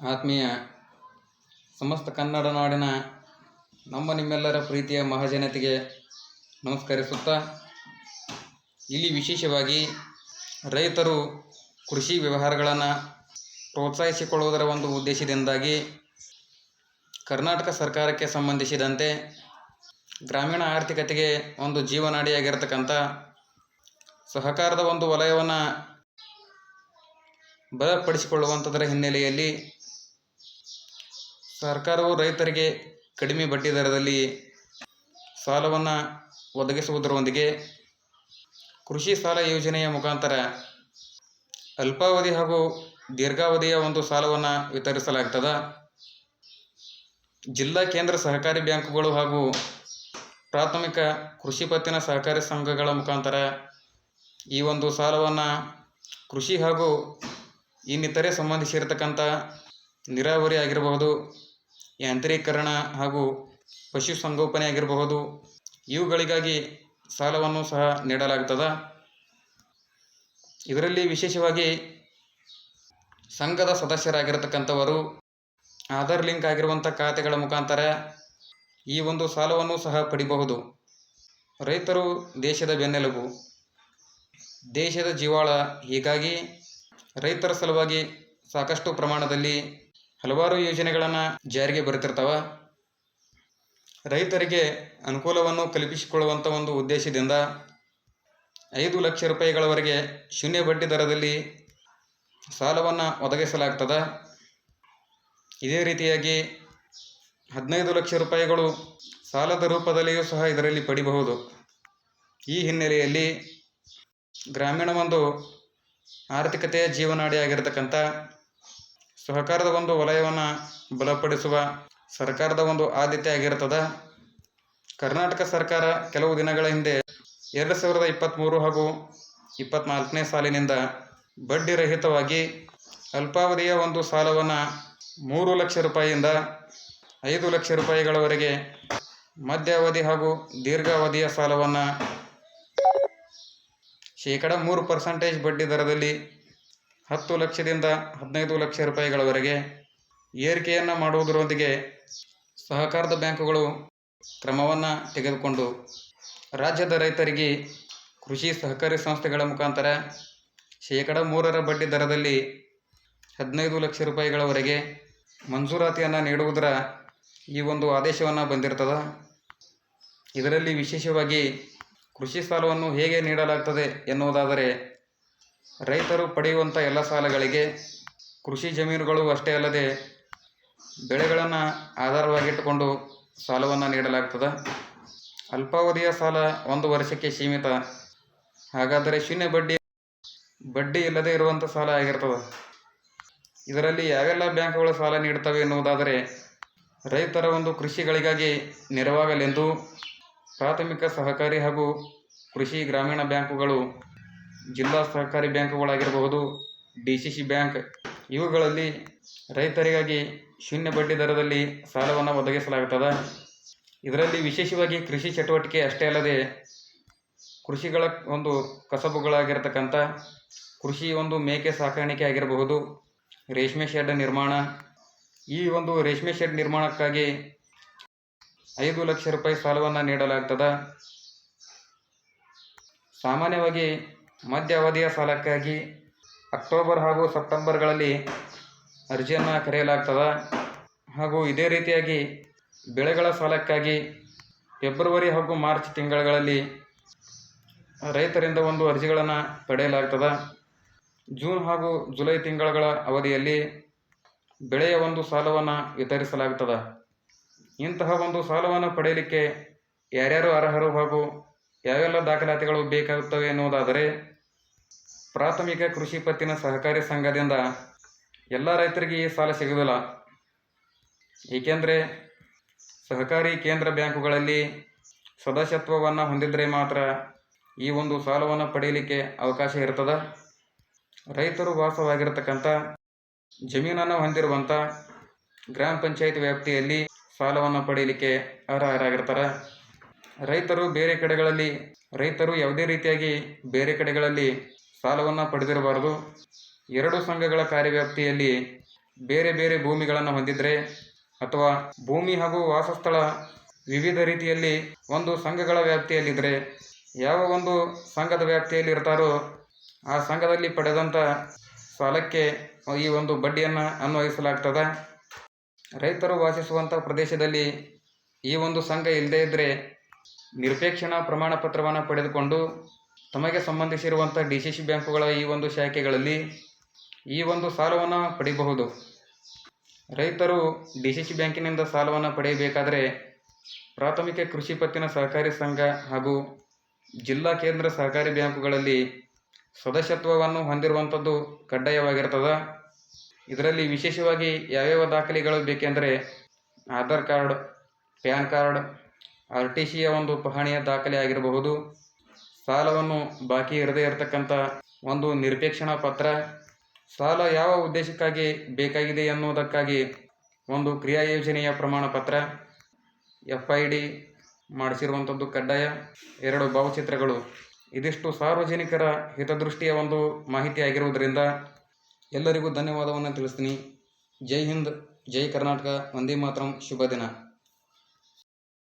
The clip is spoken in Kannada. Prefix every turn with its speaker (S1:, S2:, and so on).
S1: ಆತ್ಮೀಯ ಸಮಸ್ತ ಕನ್ನಡ ನಾಡಿನ ನಮ್ಮ ನಿಮ್ಮೆಲ್ಲರ ಪ್ರೀತಿಯ ಮಹಾಜನತೆಗೆ ನಮಸ್ಕರಿಸುತ್ತಾ, ಇಲ್ಲಿ ವಿಶೇಷವಾಗಿ ರೈತರು ಕೃಷಿ ವ್ಯವಹಾರಗಳನ್ನು ಪ್ರೋತ್ಸಾಹಿಸಿಕೊಳ್ಳುವುದರ ಒಂದು ಉದ್ದೇಶದಿಂದಾಗಿ ಕರ್ನಾಟಕ ಸರ್ಕಾರಕ್ಕೆ ಸಂಬಂಧಿಸಿದಂತೆ ಗ್ರಾಮೀಣ ಆರ್ಥಿಕತೆಗೆ ಒಂದು ಜೀವನಾಡಿಯಾಗಿರತಕ್ಕಂಥ ಸಹಕಾರದ ಒಂದು ವಲಯವನ್ನು ಬಲಪಡಿಸಿಕೊಳ್ಳುವಂಥದ್ದರ ಹಿನ್ನೆಲೆಯಲ್ಲಿ ಸರ್ಕಾರವು ರೈತರಿಗೆ ಕಡಿಮೆ ಬಡ್ಡಿ ದರದಲ್ಲಿ ಸಾಲವನ್ನು ಒದಗಿಸುವುದರೊಂದಿಗೆ ಕೃಷಿ ಸಾಲ ಯೋಜನೆಯ ಮುಖಾಂತರ ಅಲ್ಪಾವಧಿ ಹಾಗೂ ದೀರ್ಘಾವಧಿಯ ಒಂದು ಸಾಲವನ್ನು ವಿತರಿಸಲಾಗ್ತದೆ. ಜಿಲ್ಲಾ ಕೇಂದ್ರ ಸಹಕಾರಿ ಬ್ಯಾಂಕುಗಳು ಹಾಗೂ ಪ್ರಾಥಮಿಕ ಕೃಷಿ ಪತ್ತಿನ ಸಹಕಾರಿ ಸಂಘಗಳ ಮುಖಾಂತರ ಈ ಒಂದು ಸಾಲವನ್ನು ಕೃಷಿ ಹಾಗೂ ಇನ್ನಿತರೆ ಸಂಬಂಧಿಸಿರತಕ್ಕಂಥ ನೀರಾವರಿ ಆಗಿರಬಹುದು ಯಾಂತ್ರೀಕರಣ ಹಾಗೂ ಪಶುಸಂಗೋಪನೆ ಆಗಿರಬಹುದು ಇವುಗಳಿಗಾಗಿ ಸಾಲವನ್ನು ಸಹ ನೀಡಲಾಗ್ತದೆ ಇದರಲ್ಲಿ ವಿಶೇಷವಾಗಿ ಸಂಘದ ಸದಸ್ಯರಾಗಿರತಕ್ಕಂಥವರು, ಆಧಾರ್ ಲಿಂಕ್ ಆಗಿರುವಂಥ ಖಾತೆಗಳ ಮುಖಾಂತರ ಈ ಒಂದು ಸಾಲವನ್ನು ಸಹ ಪಡಿಬಹುದು. ರೈತರು ದೇಶದ ಬೆನ್ನೆಲುಬು. ದೇಶದ ಜೀವಾಳ. ಹೀಗಾಗಿ ರೈತರ ಸಲುವಾಗಿ ಸಾಕಷ್ಟು ಪ್ರಮಾಣದಲ್ಲಿ ಹಲವಾರು ಯೋಜನೆಗಳನ್ನು ಜಾರಿಗೆ ಬರುತ್ತಿರ್ತವೆ ರೈತರಿಗೆ ಅನುಕೂಲವನ್ನು ಕಲ್ಪಿಸಿಕೊಳ್ಳುವಂಥ ಒಂದು ಉದ್ದೇಶದಿಂದ ಐದು ಲಕ್ಷ ರೂಪಾಯಿಗಳವರೆಗೆ ಶೂನ್ಯ ಬಡ್ಡಿ ದರದಲ್ಲಿ ಸಾಲವನ್ನು ಒದಗಿಸಲಾಗ್ತದ. ಇದೇ ರೀತಿಯಾಗಿ ಹದಿನೈದು ಲಕ್ಷ ರೂಪಾಯಿಗಳು ಸಾಲದ ರೂಪದಲ್ಲಿಯೂ ಸಹ ಇದರಲ್ಲಿ ಪಡಿಬಹುದು. ಈ ಹಿನ್ನೆಲೆಯಲ್ಲಿ ಗ್ರಾಮೀಣ ಒಂದು ಆರ್ಥಿಕತೆಯ ಜೀವನಾಡಿಯಾಗಿರ್ತಕ್ಕಂಥ ಸಹಕಾರದ ಒಂದು ವಲಯವನ್ನು ಬಲಪಡಿಸುವ ಸರ್ಕಾರದ ಒಂದು ಆದ್ಯತೆ ಆಗಿರ್ತದೆ. ಕರ್ನಾಟಕ ಸರ್ಕಾರ ಕೆಲವು ದಿನಗಳ ಹಿಂದೆ ಎರಡು ಸಾವಿರದ ಇಪ್ಪತ್ತ್ಮೂರು ಹಾಗೂ ಇಪ್ಪತ್ತ್ನಾಲ್ಕನೇ ಸಾಲಿನಿಂದ ಬಡ್ಡಿ ರಹಿತವಾಗಿ ಅಲ್ಪಾವಧಿಯ ಒಂದು ಸಾಲವನ್ನು ಮೂರು ಲಕ್ಷ ರೂಪಾಯಿಯಿಂದ ಐದು ಲಕ್ಷ ರೂಪಾಯಿಗಳವರೆಗೆ ಮಧ್ಯಾವಧಿ ಹಾಗೂ ದೀರ್ಘಾವಧಿಯ ಸಾಲವನ್ನು ಶೇಕಡ ಮೂರು ಪರ್ಸೆಂಟೇಜ್ ಬಡ್ಡಿ ದರದಲ್ಲಿ ಹತ್ತು ಲಕ್ಷದಿಂದ ಹದಿನೈದು ಲಕ್ಷ ರೂಪಾಯಿಗಳವರೆಗೆ ಏರಿಕೆಯನ್ನು ಮಾಡುವುದರೊಂದಿಗೆ ಸಹಕಾರದ ಬ್ಯಾಂಕುಗಳು ಕ್ರಮವನ್ನು ತೆಗೆದುಕೊಂಡು ರಾಜ್ಯದ ರೈತರಿಗೆ ಕೃಷಿ ಸಹಕಾರಿ ಸಂಸ್ಥೆಗಳ ಮುಖಾಂತರ ಶೇಕಡ ಮೂರರ ಬಡ್ಡಿ ದರದಲ್ಲಿ ಹದಿನೈದು ಲಕ್ಷ ರೂಪಾಯಿಗಳವರೆಗೆ ಮಂಜೂರಾತಿಯನ್ನು ನೀಡುವುದರ ಈ ಒಂದು ಆದೇಶವನ್ನು ಬಂದಿರ್ತದೆ. ಇದರಲ್ಲಿ ವಿಶೇಷವಾಗಿ ಕೃಷಿ ಸಾಲವನ್ನು ಹೇಗೆ ನೀಡಲಾಗ್ತದೆ ಎನ್ನುವುದಾದರೆ ರೈತರು ಪಡೆಯುವಂಥ ಎಲ್ಲ ಸಾಲಗಳಿಗೆ ಕೃಷಿ ಜಮೀನುಗಳು ಅಷ್ಟೇ ಅಲ್ಲದೆ ಬೆಳೆಗಳನ್ನು ಆಧಾರವಾಗಿಟ್ಟುಕೊಂಡು ಸಾಲವನ್ನು ನೀಡಲಾಗ್ತದೆ. ಅಲ್ಪಾವಧಿಯ ಸಾಲ ಒಂದು ವರ್ಷಕ್ಕೆ ಸೀಮಿತ. ಹಾಗಾದರೆ ಶೂನ್ಯ ಬಡ್ಡಿ ಬಡ್ಡಿ ಇಲ್ಲದೆ ಇರುವಂಥ ಸಾಲ ಆಗಿರ್ತದೆ. ಇದರಲ್ಲಿ ಯಾವೆಲ್ಲ ಬ್ಯಾಂಕ್ಗಳು ಸಾಲ ನೀಡುತ್ತವೆ ಎನ್ನುವುದಾದರೆ, ರೈತರ ಒಂದು ಕೃಷಿಗಳಿಗಾಗಿ ನೆರವಾಗಲೆಂದು ಪ್ರಾಥಮಿಕ ಸಹಕಾರಿ ಹಾಗೂ ಕೃಷಿ ಗ್ರಾಮೀಣ ಬ್ಯಾಂಕುಗಳು ಜಿಲ್ಲಾ ಸಹಕಾರಿ ಬ್ಯಾಂಕುಗಳಾಗಿರಬಹುದು, ಡಿ ಸಿ ಸಿ ಬ್ಯಾಂಕ್, ಇವುಗಳಲ್ಲಿ ರೈತರಿಗಾಗಿ ಶೂನ್ಯ ಬಡ್ಡಿ ದರದಲ್ಲಿ ಸಾಲವನ್ನು ಒದಗಿಸಲಾಗುತ್ತದೆ. ಇದರಲ್ಲಿ ವಿಶೇಷವಾಗಿ ಕೃಷಿ ಚಟುವಟಿಕೆ ಅಷ್ಟೇ ಅಲ್ಲದೆ ಕೃಷಿಗಳ ಒಂದು ಕಸಬುಗಳಾಗಿರ್ತಕ್ಕಂಥ ಕೃಷಿ ಒಂದು ಮೇಕೆ ಸಾಕಾಣಿಕೆ ಆಗಿರಬಹುದು, ರೇಷ್ಮೆ ಶೆಡ್ ನಿರ್ಮಾಣ. ಈ ಒಂದು ರೇಷ್ಮೆ ಶೆಡ್ ನಿರ್ಮಾಣಕ್ಕಾಗಿ ಐದು ಲಕ್ಷ ರೂಪಾಯಿ ಸಾಲವನ್ನು ನೀಡಲಾಗ್ತದೆ. ಸಾಮಾನ್ಯವಾಗಿ ಮಧ್ಯ ಅವಧಿಯ ಸಾಲಕ್ಕಾಗಿ ಅಕ್ಟೋಬರ್ ಹಾಗೂ ಸೆಪ್ಟೆಂಬರ್ಗಳಲ್ಲಿ ಅರ್ಜಿಯನ್ನು ಕರೆಯಲಾಗ್ತದ. ಹಾಗೂ ಇದೇ ರೀತಿಯಾಗಿ ಬೆಳೆಗಳ ಸಾಲಕ್ಕಾಗಿ ಫೆಬ್ರವರಿ ಹಾಗೂ ಮಾರ್ಚ್ ತಿಂಗಳುಗಳಲ್ಲಿ ರೈತರಿಂದ ಒಂದು ಅರ್ಜಿಗಳನ್ನು ಪಡೆಯಲಾಗ್ತದೆ. ಜೂನ್ ಹಾಗೂ ಜುಲೈ ತಿಂಗಳುಗಳ ಅವಧಿಯಲ್ಲಿ ಬೆಳೆಯ ಒಂದು ಸಾಲವನ್ನು ವಿತರಿಸಲಾಗುತ್ತದೆ ಇಂತಹ ಒಂದು ಸಾಲವನ್ನು ಪಡೆಯಲಿಕ್ಕೆ ಯಾರ್ಯಾರು ಅರ್ಹರು ಹಾಗೂ ಯಾವೆಲ್ಲ ದಾಖಲಾತಿಗಳು ಬೇಕಾಗುತ್ತವೆ ಎನ್ನುವುದಾದರೆ ಪ್ರಾಥಮಿಕ ಕೃಷಿ ಪತ್ತಿನ ಸಹಕಾರಿ ಸಂಘದಿಂದ ಎಲ್ಲ ರೈತರಿಗೆ ಈ ಸಾಲ ಸಿಗುವುದಿಲ್ಲ. ಏಕೆಂದರೆ ಸಹಕಾರಿ ಕೇಂದ್ರ ಬ್ಯಾಂಕುಗಳಲ್ಲಿ ಸದಸ್ಯತ್ವವನ್ನು ಹೊಂದಿದರೆ ಮಾತ್ರ ಈ ಒಂದು ಸಾಲವನ್ನು ಪಡೆಯಲಿಕ್ಕೆ ಅವಕಾಶ ಇರ್ತದೆ. ರೈತರು ವಾಸವಾಗಿರತಕ್ಕಂಥ ಜಮೀನನ್ನು ಹೊಂದಿರುವಂಥ ಗ್ರಾಮ ಪಂಚಾಯತ್ ವ್ಯಾಪ್ತಿಯಲ್ಲಿ ಸಾಲವನ್ನು ಪಡೆಯಲಿಕ್ಕೆ ಅರ್ಹರಾಗಿರ್ತಾರೆ. ರೈತರು ಬೇರೆ ಕಡೆಗಳಲ್ಲಿ ರೈತರು ಯಾವುದೇ ರೀತಿಯಾಗಿ ಬೇರೆ ಕಡೆಗಳಲ್ಲಿ ಸಾಲವನ್ನು ಪಡೆದಿರಬಾರದು. ಎರಡು ಸಂಘಗಳ ಕಾರ್ಯವ್ಯಾಪ್ತಿಯಲ್ಲಿ ಬೇರೆ ಬೇರೆ ಭೂಮಿಗಳನ್ನು ಹೊಂದಿದ್ರೆ ಅಥವಾ ಭೂಮಿ ಹಾಗೂ ವಾಸಸ್ಥಳ ವಿವಿಧ ರೀತಿಯಲ್ಲಿ ಒಂದು ಸಂಘಗಳ ವ್ಯಾಪ್ತಿಯಲ್ಲಿದ್ದರೆ ಯಾವ ಒಂದು ಸಂಘದ ವ್ಯಾಪ್ತಿಯಲ್ಲಿ ಇರ್ತಾರೋ ಆ ಸಂಘದಲ್ಲಿ ಪಡೆದಂಥ ಸಾಲಕ್ಕೆ ಈ ಒಂದು ಬಡ್ಡಿಯನ್ನು ಅನ್ವಯಿಸಲಾಗ್ತದೆ. ರೈತರು ವಾಸಿಸುವಂಥ ಪ್ರದೇಶದಲ್ಲಿ ಈ ಒಂದು ಸಂಘ ಇಲ್ಲದೇ ಇದ್ದರೆ ನಿರ್ಪೇಕ್ಷಣಾ ಪ್ರಮಾಣ ಪತ್ರವನ್ನು ಪಡೆದುಕೊಂಡು ತಮಗೆ ಸಂಬಂಧಿಸಿರುವಂಥ ಡಿ ಸಿ ಸಿ ಬ್ಯಾಂಕುಗಳ ಈ ಒಂದು ಶಾಖೆಗಳಲ್ಲಿ ಈ ಒಂದು ಸಾಲವನ್ನು ಪಡೆಯಬಹುದು ರೈತರು ಡಿ ಸಿ ಸಿ ಬ್ಯಾಂಕಿನಿಂದ ಸಾಲವನ್ನು ಪಡೆಯಬೇಕಾದರೆ ಪ್ರಾಥಮಿಕ ಕೃಷಿ ಪತ್ತಿನ ಸಹಕಾರಿ ಸಂಘ ಹಾಗೂ ಜಿಲ್ಲಾ ಕೇಂದ್ರ ಸಹಕಾರಿ ಬ್ಯಾಂಕುಗಳಲ್ಲಿ ಸದಸ್ಯತ್ವವನ್ನು ಹೊಂದಿರುವಂಥದ್ದು ಕಡ್ಡಾಯವಾಗಿರ್ತದೆ. ಇದರಲ್ಲಿ ವಿಶೇಷವಾಗಿ ಯಾವ್ಯಾವ ದಾಖಲೆಗಳು ಬೇಕೆಂದರೆ Aadhaar card, PAN card, R T ಸಿಯ ಒಂದು ಪಹಣಿಯ ದಾಖಲೆ ಆಗಿರಬಹುದು. ಸಾಲವನ್ನು ಬಾಕಿ ಇರದೇ ಇರತಕ್ಕಂಥ ಒಂದು ನಿರ್ಪೇಕ್ಷಣಾ ಪತ್ರ, ಸಾಲ ಯಾವ ಉದ್ದೇಶಕ್ಕಾಗಿ ಬೇಕಾಗಿದೆ ಎನ್ನುವುದಕ್ಕಾಗಿ ಒಂದು ಕ್ರಿಯಾ ಯೋಜನೆಯ ಪ್ರಮಾಣ ಪತ್ರ ಎಫ್ ಐ ಡಿ ಮಾಡಿಸಿರುವಂಥದ್ದು ಕಡ್ಡಾಯ. ಎರಡು ಭಾವಚಿತ್ರಗಳು. ಇದಿಷ್ಟು ಸಾರ್ವಜನಿಕರ ಹಿತದೃಷ್ಟಿಯ ಒಂದು ಮಾಹಿತಿ ಆಗಿರುವುದರಿಂದ ಎಲ್ಲರಿಗೂ ಧನ್ಯವಾದವನ್ನು ತಿಳಿಸ್ತೀನಿ. ಜೈ ಹಿಂದ್, ಜೈ ಕರ್ನಾಟಕ, ವಂದೇ ಮಾತರಂ, ಶುಭ ದಿನ.